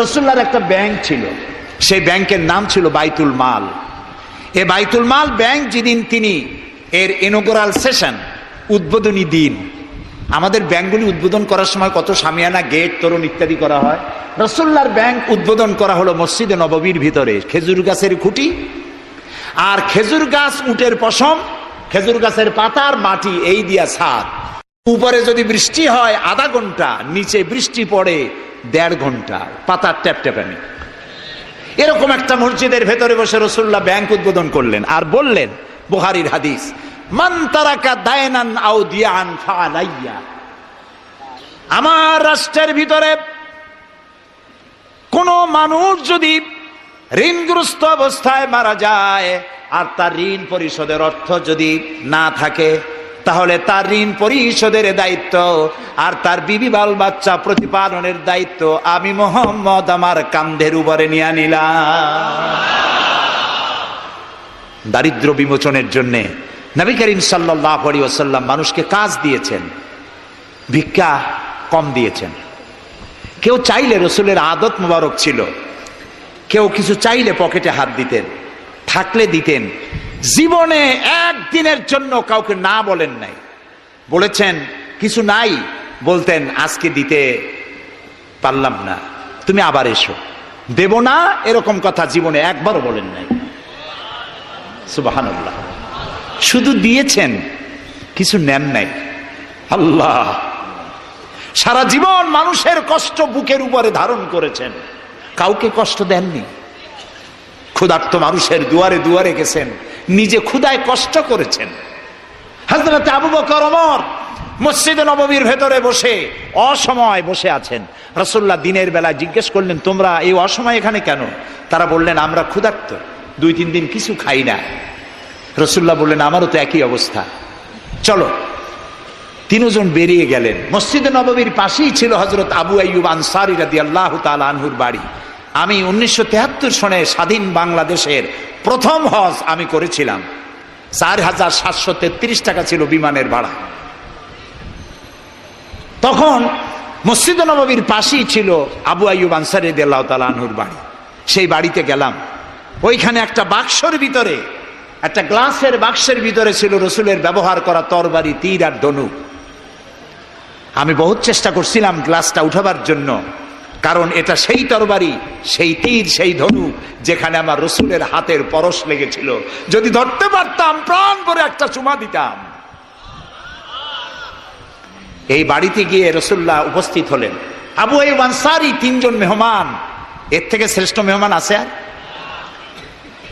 রসুল্লার একটা ব্যাংক ছিল। সেই ব্যাংকের নাম ছিল বাইতুল মাল। এ বাইতুল মাল ব্যাংক যেদিন তিনি এর ইনোগ্রাল সেশন উদ্বোধনী দিন, আমাদের ব্যাংকগুলি উদ্বোধন করার সময় কত সামিয়ানা, গেট, তরুণ ইত্যাদি করা হয়। রসুল্লার ব্যাংক উদ্বোধন করা হলো মসজিদে নববীর ভিতরে, খেজুর গাছের খুঁটি। আর খেজুর গাছ উটের পশম, খেজুর গাছের পাতার মাটি, এই দিয়া ছাদ। উপরে যদি বৃষ্টি হয় আধা ঘণ্টা, নিচে বৃষ্টি পড়ে দেড় ঘণ্টা, পাতার ট্যাপ ট্যাপানি এরকম একটা মসজিদের ভেতরে বসে রসুল্লাহ ব্যাংক উদ্বোধন করলেন আর বললেন বুহারির হাদিস দায়নান আও দিয়ান আমার রাষ্ট্রের ভিতরে কোন মানুষ যদি ঋণগ্রস্ত অবস্থায় মারা যায়, আর তার ঋণ পরিশোধের অর্থ যদি না থাকে তাহলে তার ঋণ পরিশোধের দায়িত্ব আর তার বিবি বাল বাচ্চা প্রতিপালনের দায়িত্ব আমি মোহাম্মদ আমার কান্ধের উপরে নিয়ে নিলাম। দারিদ্র বিমোচনের জন্যে নবী করিম সাল্লাহ আলী ওসাল্লাম মানুষকে কাজ দিয়েছেন, ভিক্ষা কম দিয়েছেন। কেউ চাইলে রসুলের আদত মোবারক ছিল, কেউ কিছু চাইলে পকেটে হাত দিতেন, থাকলে দিতেন জীবনে একদিনের জন্য কাউকে না বলেন নাই। বলেছেন, কিছু নাই। বলতেন, আজকে দিতে পারলাম না। তুমি আবার এসো। দেব না, এরকম কথা জীবনে একবারও বলেন নাই। সুবাহান্লাহ শুধু দিয়েছেন, কিছু নেন নাই। আল্লাহ! সারা জীবন মানুষের কষ্ট বুকের উপরে ধারণ করেছেন। কাউকে কষ্ট দেননি। ক্ষুধার্ত মানুষের দুয়ারে দুয়ারে গেছেন। নিজে ক্ষুদায় কষ্ট করেছেন। হাজরতে আবু বকর ওমর মসজিদে নবমীর ভেতরে বসে অসময় বসে আছেন। রসুল্লাহ দিনের বেলায় জিজ্ঞেস করলেন, তোমরা এই অসময় এখানে কেন? তারা বললেন, আমরা ক্ষুধার্ত, দুই তিন দিন কিছু খাই না। রসুল্লাহ বললেন, আমারও তো একই অবস্থা। চলো। তিনজন বেরিয়ে গেলেন। মসজিদে নবমীর পাশেই ছিল হজরত আবু আইয়ুব আনসারি রাদি আল্লাহ আনহুর বাড়ি। আমি উনিশশো সনে স্বাধীন বাংলাদেশের প্রথম হজ আমি করেছিলাম। চার হাজার সাতশো তেত্রিশ টাকা ছিল বিমানের ভাড়া। তখন মসজিদ নবমীর পাশেই ছিল আবু আইয়ুব আনসারি আনহুর বাড়ি। সেই বাড়িতে গেলাম। ওইখানে একটা বাক্সর ভিতরে, একটা গ্লাসের বাক্সের ভিতরে ছিল রসুলের ব্যবহার করা তরবারি, তীর আর ধনুক আমি বহুত চেষ্টা করছিলাম গ্লাসটা উঠাবার জন্য। কারণ এটা সেই তরবারি, সেই তীর, সেই ধনু যেখানে আমার রসুলের হাতের পরশ লেগেছিল। যদি ধরতে পারতাম, প্রাণ করে একটা চুমা দিতাম। এই বাড়িতে গিয়ে রসুল্লাহ উপস্থিত হলেন। আবু এই আনসারি তিনজন মেহমান। এর থেকে শ্রেষ্ঠ মেহমান আছে আর?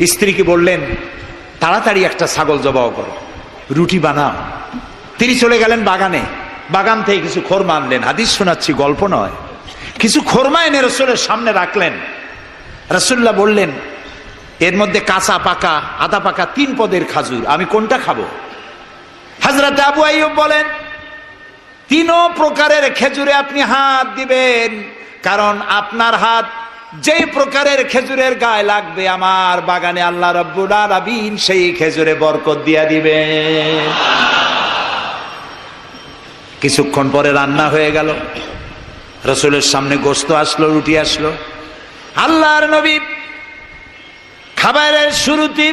স্ত্রীকে বললেন, তাড়াতাড়ি একটা ছাগল জবাও করো, রুটি বানাও। তিনি চলে গেলেন বাগানে। বাগান থেকে কিছু খোরমা আনলেন। হাদিস শোনাচ্ছি, গল্প নয়। কিছু খোরমা এনে রসুলের সামনে রাখলেন। রসুল্লাহ বললেন, এর মধ্যে কাঁচা পাকা, আদা পাকা তিন পদের খাজুর, আমি কোনটা খাব? হাজরত আবু আইব বলেন তিন প্রকারের খেজুরে আপনি হাত দিবেন, কারণ আপনার হাত যে প্রকারের খেজুরের গায়ে লাগবে, আমার বাগানে আল্লাহ রব্বুল সেই খেজুরে বরকত দিয়া দিবে কিছুক্ষণ পরে রান্না হয়ে গেল। রসুলের সামনে গোস্ত আসলো, রুটি আসলো। আল্লাহর নবী খাবারের শুরুতে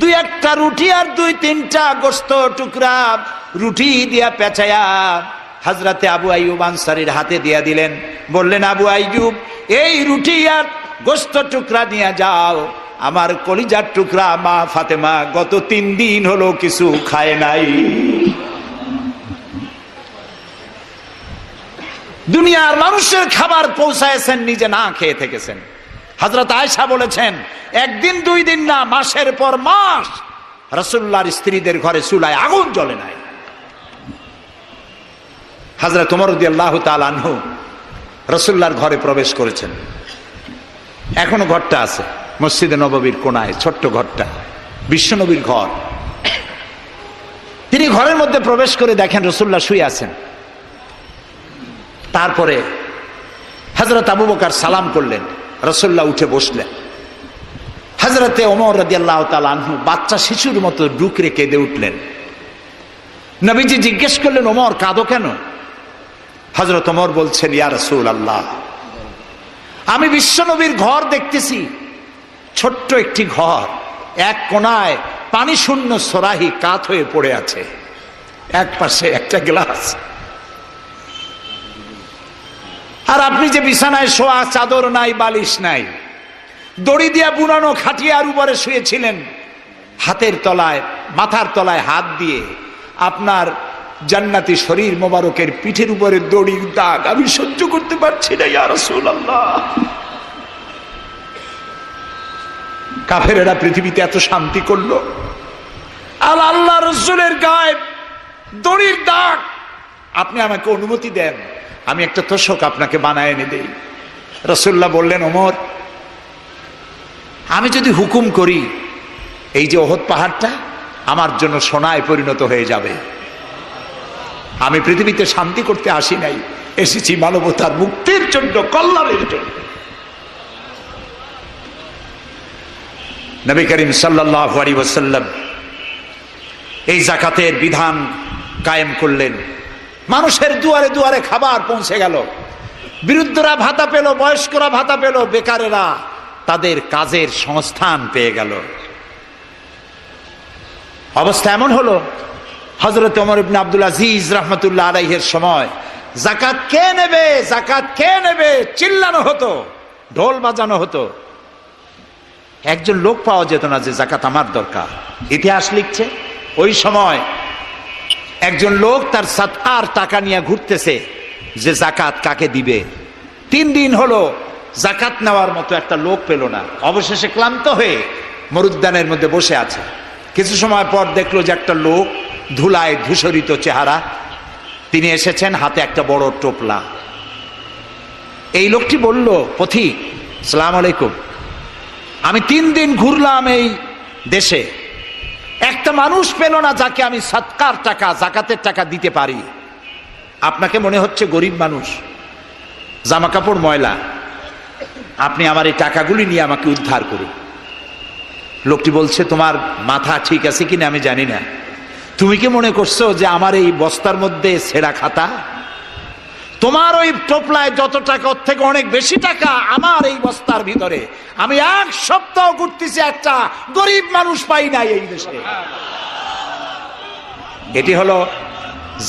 দুই একটা রুটি আর দুই তিনটা গোস্ত টুকরা রুটি দিয়া পেঁচায়া হাজরাতে আবু আইয়ুব আনসারির হাতে দিয়া দিলেন। বললেন, আবু আইয়ুব, এই রুটি আর গোস্ত টুকরা নিয়ে যাও। আমার কলিজার টুকরা মা ফাতেমা গত তিন দিন হলো কিছু খায় নাই। দুনিয়ার মানুষের খাবার পৌঁছায়ছেন, নিজে না খেয়ে থেকেছেন। হজরত আয়সা বলেছেন, একদিন, দুই দিন না, মাসের পর মাস রসুল্লার স্ত্রীদের ঘরে চুলায় আগুন জ্বলে নাই। হাজরা তোমার আল্লাহ তালু রসুল্লার ঘরে প্রবেশ করেছেন। এখনও ঘরটা আছে, মসজিদে নববীর কোনায় ছোট্ট ঘরটা বিশ্বনবীর ঘর। তিনি ঘরের মধ্যে প্রবেশ করে দেখেন রসুল্লাহ শুয়ে আছেন। তারপরে হজরত আবু বকার সালাম করলেন রসুল্লাহ উঠে বসলেন। হজরতে ওমর রাজি আল্লাহ তালু বাচ্চা শিশুর মতো ডুকরে কেঁদে উঠলেন। নবীজি জিজ্ঞেস করলেন, ওমর, কাঁদো কেন? হজরত ওমর বলছেন, ইয়া রসুল আল্লাহ আমি বিশ্বনবীর ঘর দেখতেছি। ছোট্ট একটি ঘর, এক কোনায় পানি শূন্য সরাহি কাত হয়ে পড়ে আছে। এক পাশে একটা গ্লাস আর আপনি যে বিছানায় শোয়া, চাদর নাই, বালিশ নাই, দড়ি দিয়া বুনানো খাটিয়ার উপরে শুয়েছিলেন, হাতের তলায়, মাথার তলায় হাত দিয়ে আপনার জান্নাতি শরীর মোবারকের পিঠের উপরে দড়ির দাগ, আমি সহ্য করতে পারছি না, ইয়া রাসূলুল্লাহ। কাফেরেরা পৃথিবীতে এত শান্তি করল। আর আল্লাহ রসুলের গায়ে দড়ির দাগ, আপনি আমাকে অনুমতি দেন। আমি একটা তোষক আপনাকে বানায় এনে দেই। রসুল্লাহ বললেন, ওমর, আমি যদি হুকুম করি, এই যে ওহদ পাহাড়টা আমার জন্য সোনায় পরিণত হয়ে যাবে। আমি পৃথিবীতে শান্তি করতে আসি নাই, এসেছি মানবতার মুক্তির জন্য, কল্যাণের জন্য। নবী করিম সাল্লাহ আলী ওসাল্লাম এই জাকাতের বিধান কায়েম করলেন। মানুষের দুয়ারে দুয়ারে খাবার পৌঁছে গেল। বিরুদ্ধরা ভাতা পেল, বয়স্করা ভাতা পেল, বেকারেরা তাদের কাজের সংস্থান পেয়ে গেল। অবস্থা এমন হলো হজরত অমর ইবনে আব্দুল আজিজ রহমতুল্লাহ আলাইহের সময় জাকাত কে নেবে জাকাত কে নেবে, চিল্লানো হতো, ঢোল বাজানো হতো। একজন লোক পাওয়া যেত না যে জাকাত আমার দরকার। ইতিহাস লিখছে, ওই সময় একজন লোক তার সাতকার টাকা নিয়ে ঘুরতেছে যে জাকাত কাকে দিবে। তিন দিন হলো জাকাত নেওয়ার মতো একটা লোক পেল না। অবশেষে ক্লান্ত হয়ে মরুদ্যানের মধ্যে বসে আছে। কিছু সময় পর দেখল যে একটা লোক ধুলায় ধূসরিত চেহারা। তিনি এসেছেন হাতে একটা বড় টোপলা। এই লোকটি বলল, পথিক, সালাম আলাইকুম। আমি তিন দিন ঘুরলাম এই দেশে। একটা মানুষ পেল না যাকে আমি সৎকার টাকা, জাকাতের টাকা দিতে পারি। আপনাকে মনে হচ্ছে গরিব মানুষ? জামা কাপড় ময়লা। আপনি আমার এই টাকাগুলি নিয়ে আমাকে উদ্ধার করুন। লোকটি বলছে, তোমার মাথা ঠিক আছে কিনা আমি জানি না। তুমি কি মনে করছ যে আমার এই বস্তার মধ্যে সেরা খাতা? তোমার ওই টোপলায় যত টাকা, ওর থেকে অনেক বেশি টাকা আমার এই বস্তার ভিতরে। আমি এক সপ্তাহ ঘুরতেছি, একটা গরিব মানুষ পাই নাই এই দেশে। এটি হলো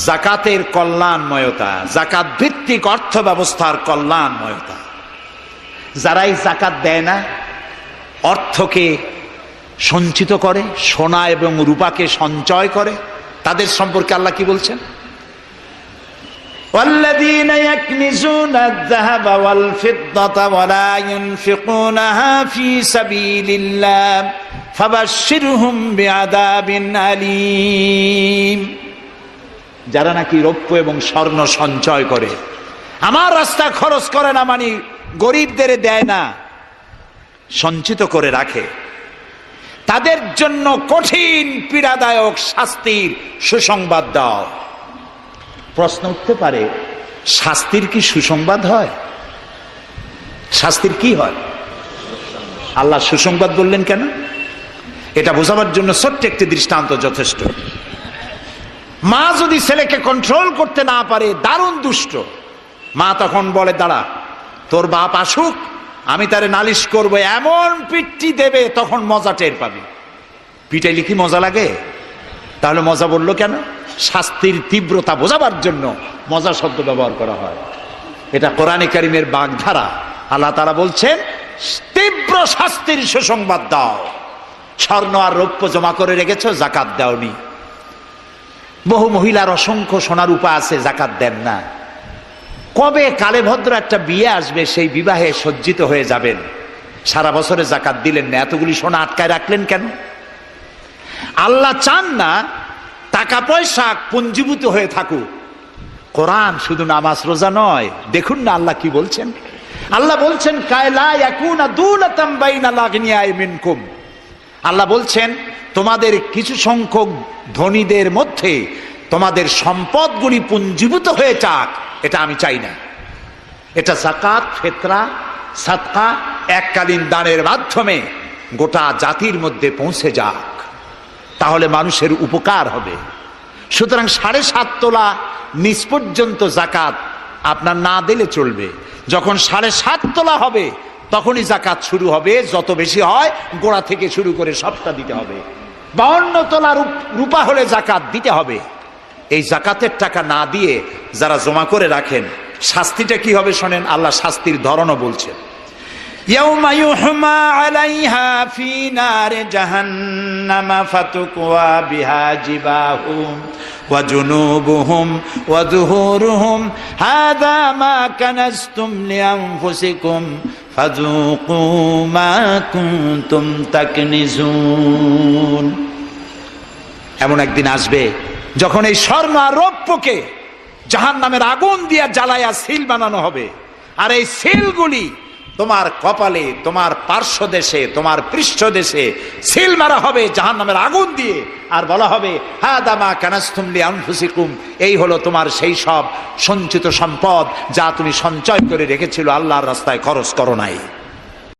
জাকাতের কল্যাণময়তা জাকাত ভিত্তিক অর্থ ব্যবস্থার কল্যাণময়তা। যারা এই জাকাত দেয় না, অর্থকে সঞ্চিত করে, সোনা এবং রূপাকে সঞ্চয় করে, তাদের সম্পর্কে আল্লাহ কি বলছেন? والذين يكنزون الذهب والفضة ولا ينفقونها في سبيل الله فبشرهم بعذاب أليم যারা নাকি রৌপ্য এবং স্বর্ণ সঞ্চয় করে আমার রাস্তা খরচ করে না মানে গরিবদের দেয় না সঞ্চিত করে রাখে তাদের জন্য কঠিন পীড়াদায়ক শাস্তির সুসংবাদ দাও প্রশ্ন উঠতে পারে, শাস্তির কি সুসংবাদ হয়? শাস্তির কি হয়? আল্লাহ সুসংবাদ বললেন কেন? এটা বোঝাবার জন্য ছোট্ট একটি দৃষ্টান্ত যথেষ্ট। মা যদি ছেলেকে কন্ট্রোল করতে না পারে, দারুণ দুষ্ট। মা তখন বলে, দাঁড়া, তোর বাপ আসুক, আমি তারে নালিশ করব, এমন পিটটি দেবে, তখন মজা টের পাবি। পিটাইলে কি মজা লাগে? তাহলে মজা বলল কেন? শাস্তির তীব্রতা বোঝাবার জন্য মজা শব্দ ব্যবহার করা হয়। এটা কোরআনে কারিমের বাগধারা। আল্লাহ তারা বলছেন, তীব্র শাস্তির সুসংবাদ দাও। স্বর্ণ আর রৌপ্য জমা করে রেখেছ, জাকাত দাওনি। বহু মহিলার অসংখ্য সোনার উপা আছে, জাকাত দেন না। কবে কালে ভদ্র একটা বিয়ে আসবে, সেই বিবাহে সজ্জিত হয়ে যাবেন। সারা বছরে জাকাত দিলেন না, এতগুলি সোনা আটকায় রাখলেন কেন? আল্লাহ চান না টাকা পয়সা পুঞ্জীভূত হয়ে থাকুক। কোরআন শুধু নামাজ রোজা নয়। দেখুন না আল্লাহ কি বলছেন। আল্লাহ বলছেন আল্লাহ বলছেন, তোমাদের কিছু সংখ্যক ধনীদের মধ্যে তোমাদের সম্পদগুলি পুঞ্জীভূত হয়ে যাক। এটা আমি চাই না। এটা জাকাত ফেতরা সাতকা এককালীন দানের মাধ্যমে গোটা জাতির মধ্যে পৌঁছে যাক। তাহলে মানুষের উপকার হবে। সুতরাং সাড়ে সাত তোলা নিচ পর্যন্ত জাকাত আপনার না দিলে চলবে। যখন সাড়ে সাত তোলা হবে, তখনই জাকাত শুরু হবে। যত বেশি হয়, গোড়া থেকে শুরু করে সবটা দিতে হবে। বাউন্ন তোলা রূপ- রূপা হলে জাকাত দিতে হবে। এই জাকাতের টাকা না দিয়ে যারা জমা করে রাখেন, শাস্তিটা কি হবে শোনেন? আল্লাহ শাস্তির ধরনও বলছেন। يوم يحمى عليها في نار جهنم فتكوى بها جباههم وجنوبهم وظهورهم هذا ما كنزتم لأنفسكم فذوقوا ما كنتم تكنزون এমন একদিন আসবে যখন এই স্বর্ণ আর রৌপ্যকে জাহান নামের আগুন দিয়া জ্বালায়া সিল বানানো হবে আর এই সিলগুলি তোমার কপালে, তোমার পার্শ্ব দেশে তোমার পৃষ্ঠ দেশে সিল মারা হবে জাহান নামের আগুন দিয়ে। আর বলা হবে হা দামা কানাস্তুমলি আনফুসিকুম। এই হলো তোমার সেই সব সঞ্চিত সম্পদ যা তুমি সঞ্চয় করে রেখেছিল আল্লাহর রাস্তায় খরচ করো নাই।